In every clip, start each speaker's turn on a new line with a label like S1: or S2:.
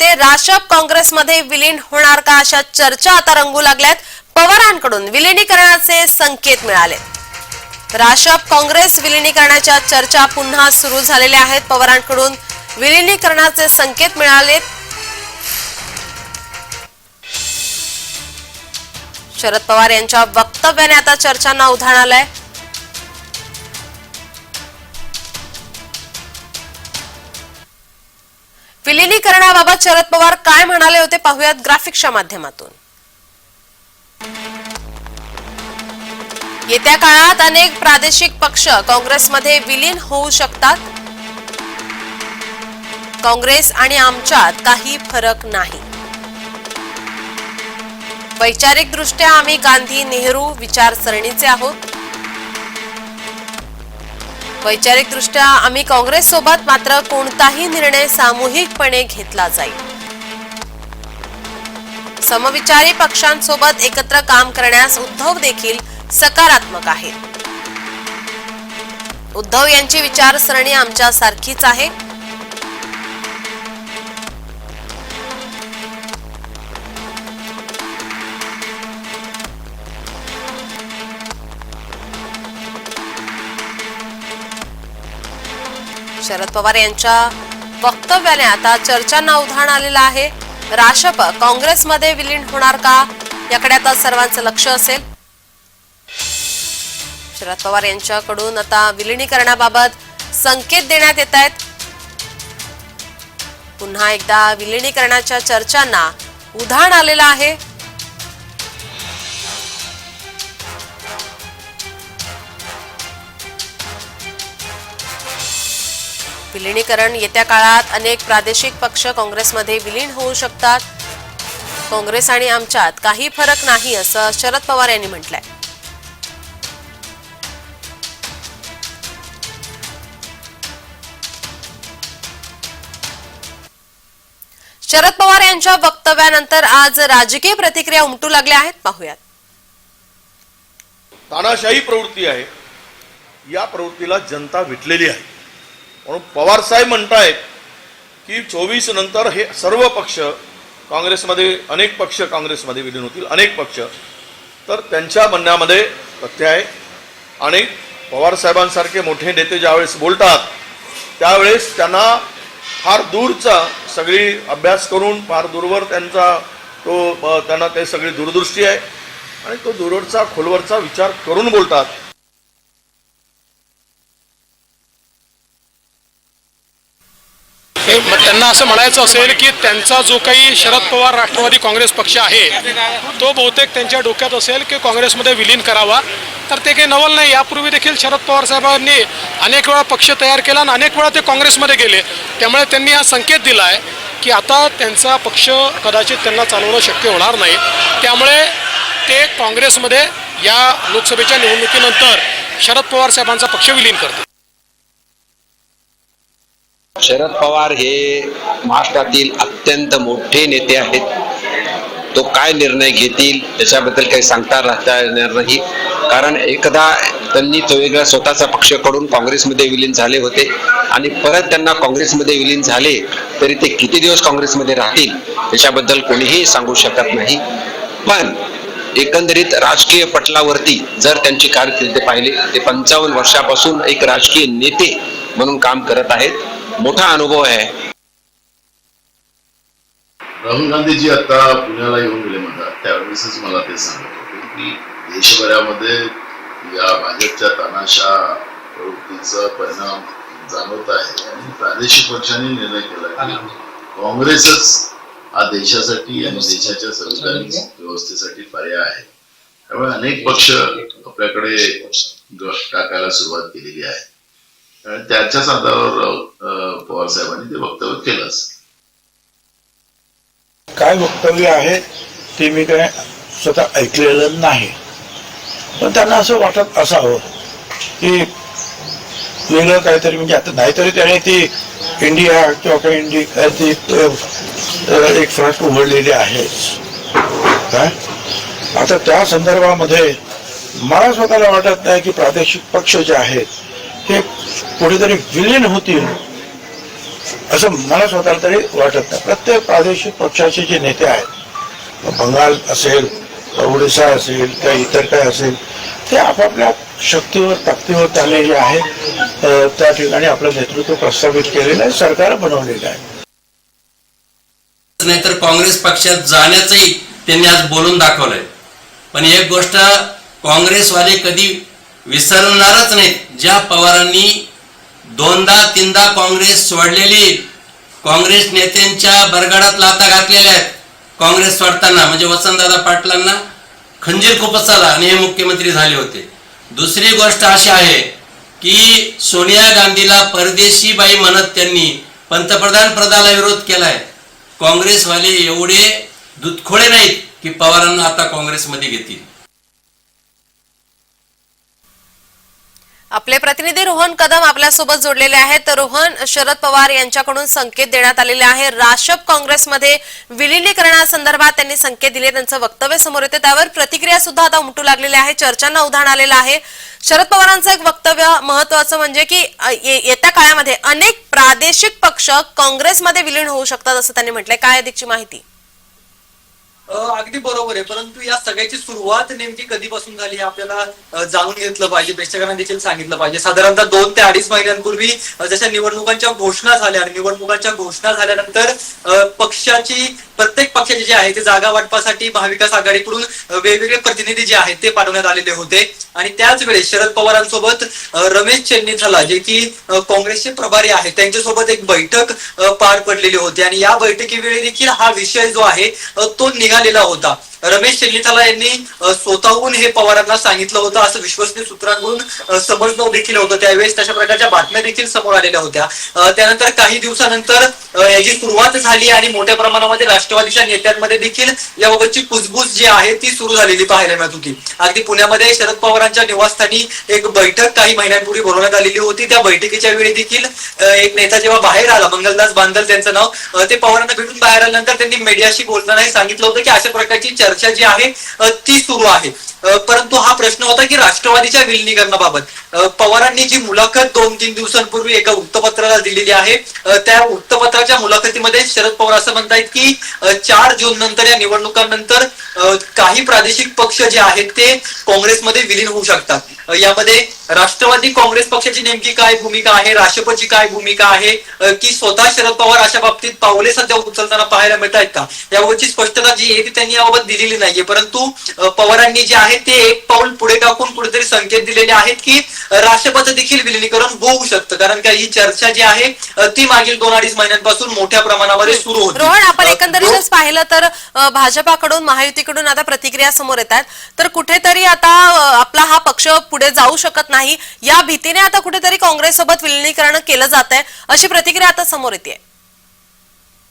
S1: ते राष्ट्रप काँग्रेसमध्ये विलीन होणार का अशा चर्चा आता रंगू लागल्यात? पवारांकडून विलिनीकरणाचे संकेत मिळाले. राष्ट्रप काँग्रेस विलिनीकरणाच्या चर्चा पुन्हा सुरू झालेल्या आहेत. पवारांकडून विलिनीकरणाचे संकेत मिळालेत शरद पवार यांच्या वक्तव्याने आता चर्चांना उधाण आलंय. विलिनीकरणाबाबत शरद पवार काय म्हणाले होते पाहूयात ग्राफिक्सच्या माध्यमातून. येत्या काळात अनेक प्रादेशिक पक्ष काँग्रेसमध्ये विलीन होऊ शकतात. काँग्रेस आणि आमच्यात काही फरक नाही. वैचारिकदृष्ट्या आम्ही गांधी नेहरू विचारसरणीचे आहोत. वैचारिकदृष्ट्या आम्ही काँग्रेससोबत मात्र कोणताही निर्णय सामूहिकपणे घेतला जाईल. समविचारी पक्षांसोबत एकत्र काम करण्यास उद्धव देखील सकारात्मक आहेत. उद्धव यांची विचारसरणी आमच्या सारखीच आहे. शरद पवार यांच्या वक्तव्याने आता चर्चांना उधाण आलेलं आहे. राशप काँग्रेसमध्ये विलीन होणार का? याकडे आता सर्वांचं लक्ष असेल. शरद पवार यांच्याकडून आता विलिनीकरणाबाबत संकेत देण्यात येत आहेत. पुन्हा एकदा विलिनीकरणाच्या चर्चांना उधाण आलेलं आहे. विलिनीकरण. येत्या काळात अनेक प्रादेशिक पक्ष काँग्रेसमध्ये विलीन होऊ शकतात. काँग्रेस आणि आमच्यात काही फरक नाही असं शरद पवार यांनी म्हटलंय. शरद पवार यांच्या वक्तव्यानंतर आज राजकीय प्रतिक्रिया उमटू लागल्या आहेत. पाहूयात.
S2: तानाशाही प्रवृत्ती आहे. या प्रवृत्तीला जनता विटलेली आहे. म्हणून पवारसाहेब म्हणतायत की चोवीस नंतर हे सर्व पक्ष काँग्रेसमध्ये अनेक पक्ष काँग्रेसमध्ये विलीन होतील अनेक पक्ष. तर त्यांच्या म्हणण्यामध्ये तथ्य आहे. आणि पवारसाहेबांसारखे मोठे नेते ज्यावेळेस बोलतात त्यावेळेस त्यांना फार दूरचा सगळी अभ्यास करून फार दूरवर त्यांचा तो त्यांना ते सगळी दूरदृष्टी आहे. आणि तो दूरवरचा खोलवरचा विचार करून बोलतात.
S3: मग त्यांना असं म्हणायचं असेल की त्यांचा जो काही शरद पवार राष्ट्रवादी काँग्रेस पक्ष आहे तो बहुतेक त्यांच्या डोक्यात असेल की काँग्रेसमध्ये विलीन करावा. तर ते काही नवल नाही. यापूर्वी देखील शरद पवार साहेबांनी अनेक वेळा पक्ष तयार केला आणि अनेक वेळा ते काँग्रेसमध्ये गेले. त्यामुळे त्यांनी हा संकेत दिला आहे की आता त्यांचा पक्ष कदाचित त्यांना चालवणं शक्य होणार नाही. त्यामुळे ते काँग्रेसमध्ये या लोकसभेच्या निवडणुकीनंतर शरद पवार साहेबांचा पक्ष विलीन करतील.
S4: शरद पवार हे महाराष्ट्रातील अत्यंत मोठे नेते आहेत. तो काय निर्णय घेतील त्याच्याबद्दल काही सांगता राहता येणार नाही. कारण एकदा त्यांनी तो वेगळा स्वतःचा पक्षकडून काँग्रेसमध्ये विलीन झाले होते. आणि परत त्यांना काँग्रेसमध्ये विलीन झाले तरी ते किती दिवस काँग्रेसमध्ये राहतील त्याच्याबद्दल कोणीही सांगू शकत नाही. पण एकंदरीत राजकीय पटलावरती जर त्यांची कारकिर्द पाहिली ते पंचावन्न वर्षापासून एक राजकीय नेते म्हणून काम करत आहेत. मोठा अनुभव आहे.
S5: राहुल गांधीजी आता पुण्याला येऊन गेले म्हणतात. त्यावेळेसच मला ते सांगत होते की देशभरामध्ये या भाजपच्या तानाशा प्रवृत्तीचा परिणाम जाणवत आहे आणि प्रादेशिक पक्षांनी निर्णय केला की काँग्रेसच हा देशासाठी आणि देशाच्या संविधानिक व्यवस्थेसाठी पर्याय आहे. त्यामुळे अनेक पक्ष आपल्याकडे गट टाकायला सुरुवात केलेली आहे. त्याच्याच आधारावर पवार साहेबांनी ते वक्तव्य केलंच
S6: काय वक्तव्य आहे ते मी काय स्वतः ऐकलेलं नाही. पण त्यांना असं वाटत असावं की वेगळं काहीतरी म्हणजे आता नाहीतरी त्याने ती इंडिया किंवा काही इंडिया ती एक फ्रंट उघडलेली आहे. काय आता त्या संदर्भामध्ये मला स्वतःला वाटत नाही की प्रादेशिक पक्ष जे आहेत हे कुठेतरी विलीन होतील असं मला स्वतःला तरी वाटत नाही. प्रत्येक प्रादेशिक पक्षाचे जे नेते आहेत बंगाल असेल ओडिसा असेल किंवा इतर काय असेल ते आपापल्या शक्तीवर ताकदीवर त्याने जे आहे त्या ठिकाणी आपलं नेतृत्व प्रस्थापित केलेलं आहे सरकार बनवलेलं आहे.
S7: नाहीतर काँग्रेस पक्षात जाण्याचंही त्यांनी आज बोलून दाखवलंय. पण एक गोष्ट काँग्रेसवाले कधी विसरणारच नाहीत. ज्या पवारांनी दोनदा तीनदा काँग्रेस सोडलेली काँग्रेस नेत्यांच्या बरगडात लाता घातलेल्या आहेत. काँग्रेस सोडताना म्हणजे वसंतदादा पाटलांना खंजीर खूपच आला आणि हे मुख्यमंत्री झाले होते. दुसरी गोष्ट अशी आहे की सोनिया गांधीला परदेशी बाई म्हणत त्यांनी पंतप्रधान पदाला विरोध केलाय. काँग्रेसवाले एवढे दुधखोळे नाहीत की पवारांना आता काँग्रेसमध्ये घेतील.
S1: आपले प्रतिनिधी रोहन कदम आपल्यासोबत जोडलेले आहेत. तर रोहन शरद पवार यांच्याकडून संकेत देण्यात आलेले आहे. राष्ट्रप काँग्रेसमध्ये विलिनीकरणासंदर्भात त्यांनी संकेत दिले त्यांचं वक्तव्य समोर येते. त्यावर प्रतिक्रिया सुद्धा आता उमटू लागलेल्या आहे. चर्चांना उधाण आलेलं आहे. शरद पवारांचं एक वक्तव्य महत्वाचं म्हणजे की ये- येत्या काळामध्ये अनेक प्रादेशिक पक्ष काँग्रेसमध्ये विलीन होऊ शकतात असं त्यांनी म्हटलंय. काय अधिकची माहिती?
S8: अगदी बरोबर आहे. परंतु या सगळ्याची सुरुवात नेमकी कधीपासून झाली हे आपल्याला जाणून घेतलं पाहिजे. प्रेक्षकांना देखील सांगितलं पाहिजे. साधारणतः दोन ते अडीच महिन्यांपूर्वी जशा निवडणुकांच्या घोषणा झाल्या आणि निवडणुकांच्या घोषणा झाल्यानंतर पक्षाची प्रत्येक पक्षाचे जे आहे ते जागा वाटपासाठी महाविकास आघाडीकडून वेगवेगळे प्रतिनिधी जे आहेत ते पाठवण्यात आलेले होते. आणि त्याच वेळेस शरद पवारांसोबत रमेश चेन्नीथला जे की काँग्रेसचे प्रभारी आहेत त्यांच्यासोबत एक बैठक पार पडलेली होती. आणि या बैठकीवेळी देखील हा विषय जो आहे तो निघालेला होता. रमेश चेन्नीथला यांनी स्वतःहून हे पवारांना सांगितलं होतं असं विश्वसनीय सूत्रांकडून समजणं देखील होतं. त्यावेळेस तशा प्रकारच्या बातम्या देखील समोर आलेल्या होत्या. त्यानंतर काही दिवसानंतर याची सुरुवात झाली आणि मोठ्या प्रमाणामध्ये राष्ट्रवादीच्या नेत्यांमध्ये देखील याबाबतची कुजबूज जी आहे ती सुरू झालेली पाहायला मिळत होती. अगदी पुण्यामध्ये शरद पवार साहेबांच्या निवासस्थानी एक बैठक काही महिन्यांपूर्वी बोलवण्यात आलेली होती. त्या बैठकीच्या वेळी देखील एक नेता जेव्हा बाहेर आला मंगलदास बांदल त्यांचं नाव ते पवारांना भेटून बाहेर आल्यानंतर त्यांनी मीडियाशी बोलताना हे सांगितलं होतं की अशा प्रकारची चर्चा जी आहे ती सुरू आहे. परंतु हा प्रश्न होता की राष्ट्रवादीच्या विलिनीकरणाबाबत पवारांनी जी मुलाखत दोन तीन दिवसांपूर्वी एका वृत्तपत्राला दिलेली आहे त्या वृत्तपत्राच्या मुलाखतीमध्ये शरद पवार असं म्हणतायत की चार जून नंतर या निवडणुकांनंतर काही प्रादेशिक पक्ष जे आहेत ते काँग्रेसमध्ये विलीन होऊ शकतात. यामध्ये राष्ट्रवादी काँग्रेस पक्षाची नेमकी काय भूमिका आहे? राष्ट्रपतीची काय भूमिका आहे? की स्वतः शरद पवार अशा बाबतीत पावले सध्या उचलताना पाहायला मिळत आहेत का? याबाबतची स्पष्टता जी आहे ती त्यांनी याबाबत दिलेली नाहीये. परंतु पवारांनी जे आहे ते एक पाऊल पुढे टाकून कुठेतरी संकेत दिलेले आहेत की राष्ट्रपती देखील विलिनीकरण होऊ शकतं. कारण का ही चर्चा जी आहे ती मागील दोन अडीच महिन्यांपासून मोठ्या प्रमाणामध्ये सुरू होती.
S1: रोहन आपण एकंदरीतच पाहिलं तर भाजपाकडून महायुतीकडून आता प्रतिक्रिया समोर येतात तर कुठेतरी आता आपला हा पक्ष पुढे जाऊ शकत नाही. या भीतीने आता कुठेतरी काँग्रेस सोबत विलिनीकरण केलं जात आहे अशी प्रतिक्रिया आता समोर येते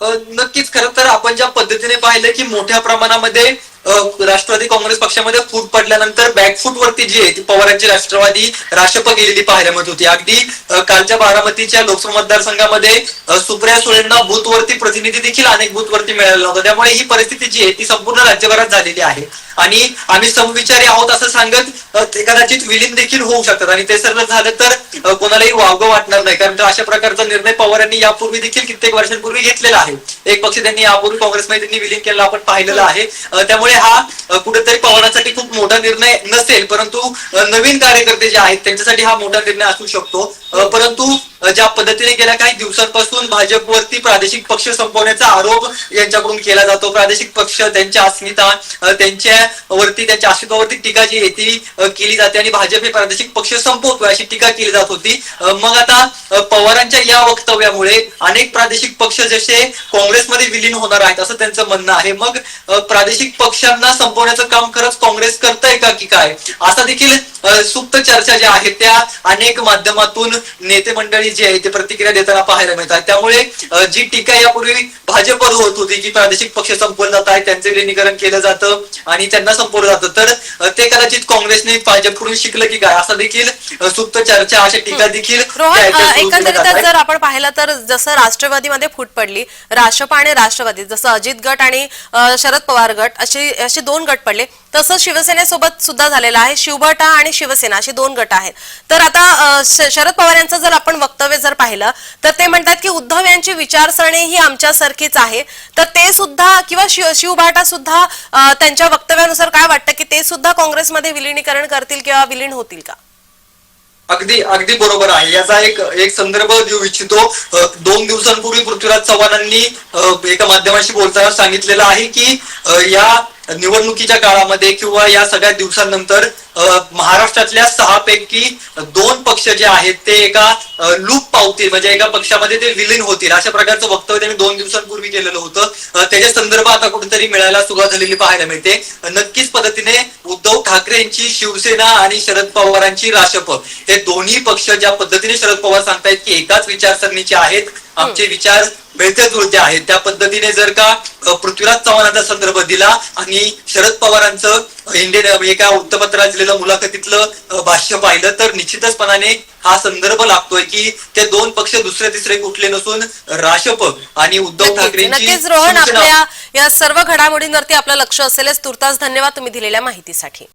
S8: नक्कीच. खरं तर आपण ज्या पद्धतीने पाहिलं की मोठ्या प्रमाणामध्ये राष्ट्रवादी काँग्रेस पक्षामध्ये फूट पडल्यानंतर बॅकफूट वरती जी आहे ती पवारांची राष्ट्रवादी राष्ट्रप गेलेली पाहायला मिळत होती. अगदी कालच्या बारामतीच्या लोकसभा मतदारसंघामध्ये सुप्रिया सुळेंना बूथवरती प्रतिनिधी देखील अनेक बूथवरती मिळालेला होता. त्यामुळे ही परिस्थिती जी आहे ती संपूर्ण राज्यभरात झालेली आहे. आणि आम्ही समविचारी आहोत असं सांगत ते कदाचित विलीन देखील होऊ शकतात. आणि ते सर्व झालं तर कोणालाही वावगं वाटणार नाही. कारण अशा प्रकारचा निर्णय पवारांनी यापूर्वी देखील कित्येक वर्षांपूर्वी घेतलेला आहे. एक पक्ष त्यांनी यापूर्वी काँग्रेसमध्ये त्यांनी विलीन केलेला आपण पाहिलेला आहे. त्यामुळे त्यामुळे हा कुठेतरी पवारांसाठी खूप मोठा निर्णय नसेल परंतु नवीन कार्यकर्ते जे आहेत त्यांच्यासाठी हा मोठा निर्णय असू शकतो. परंतु ज्या पद्धतीने गेल्या काही दिवसांपासून भाजपवरती प्रादेशिक पक्ष संपवण्याचा आरोप यांच्याकडून केला जातो. प्रादेशिक पक्ष त्यांच्या अस्मिता अ, त्यांच्या वरती त्यांच्या अस्तित्वावरती टीका जी आहे ती केली जाते आणि भाजप हे प्रादेशिक पक्ष संपवतोय अशी टीका केली जात होती. मग आता पवारांच्या या वक्तव्यामुळे अनेक प्रादेशिक पक्ष जसे काँग्रेसमध्ये विलीन होणार आहेत असं त्यांचं म्हणणं आहे. मग प्रादेशिक पक्ष पक्षांना संपवण्याचं काम खरंच काँग्रेस करतंय का की काय? असा देखील सुप्त चर्चा ज्या आहेत त्या अनेक माध्यमातून नेते मंडळी जी आहे ते प्रतिक्रिया देताना पाहायला मिळतात त्यामुळे जी टीका यापूर्वी भाजपवर होत होती की प्रादेशिक पक्ष संपवले जात आहेत त्यांचे विलिनीकरण केलं जातं आणि त्यांना संपवलं जातं. तर ते कदाचित काँग्रेसने भाजपकडून शिकलं की काय? असं देखील सुप्त चर्चा अशा टीका देखील
S1: एकंदरीतच. जर आपण पाहिलं तर जसं राष्ट्रवादीमध्ये फूट पडली राष्ट्रपा आणि राष्ट्रवादी जसं अजित गट आणि शरद पवार गट असे असे दोन गट पडले. तसं शिवसेनेसोबत सुद्धा झालेलं आहे. शिवभटा आणि शिवसेना असे दोन गट आहेत. तर आता शरद पवार यांचं जर आपण वक्तव्य जर पाहिलं तर ते म्हणतात की उद्धव यांची विचारसरणी ही आमच्यासारखीच आहे. तर ते सुद्धा किंवा शिवभाटा सुद्धा त्यांच्या वक्तव्यानुसार काय वाटतं की ते सुद्धा काँग्रेसमध्ये विलिनीकरण करतील किंवा विलीन होतील का?
S8: अगदी अगदी बरोबर आहे. याचा एक एक संदर्भ देऊ इच्छितो. दोन दिवसांपूर्वी पृथ्वीराज चव्हाणांनी एका माध्यमाशी बोलताना सांगितलेलं आहे की या निवडणुकीच्या काळामध्ये किंवा या सगळ्या दिवसांनंतर महाराष्ट्रातल्या सहा पैकी दोन पक्ष जे आहेत ते एका लूप पावतील. म्हणजे एका पक्षामध्ये ते विलीन होतील. अशा प्रकारचं वक्तव्य त्यांनी दोन दिवसांपूर्वी केलेलं होतं. अ, त्याचे संदर्भ आता कुठेतरी मिळायला सुरुवात झालेली पाहायला मिळते. नक्कीच पद्धतीने उद्धव ठाकरे यांची शिवसेना आणि शरद पवारांची राशप हे दोन्ही पक्ष ज्या पद्धतीने शरद पवार सांगतायत की एकाच विचारसरणीचे आहेत. आमचे विचार मिळते जुळते आहेत. त्या पद्धतीने जर का पृथ्वीराज चव्हाणांचा संदर्भ दिला आणि शरद पवारांचं इंडियन एका वृत्तपत्रात दिलेलं मुलाखतीतलं भाष्य पाहिलं तर निश्चितचपणाने हा संदर्भ लागतोय की ते दोन पक्ष दुसरे तिसरे कुठले नसून राशप आणि उद्धव ठाकरेंची
S1: नक्कीच रोहन आपल्या या सर्व घडामोडींवरती आपलं लक्ष असेलच. तुर्तास धन्यवाद तुम्ही दिलेल्या माहितीसाठी.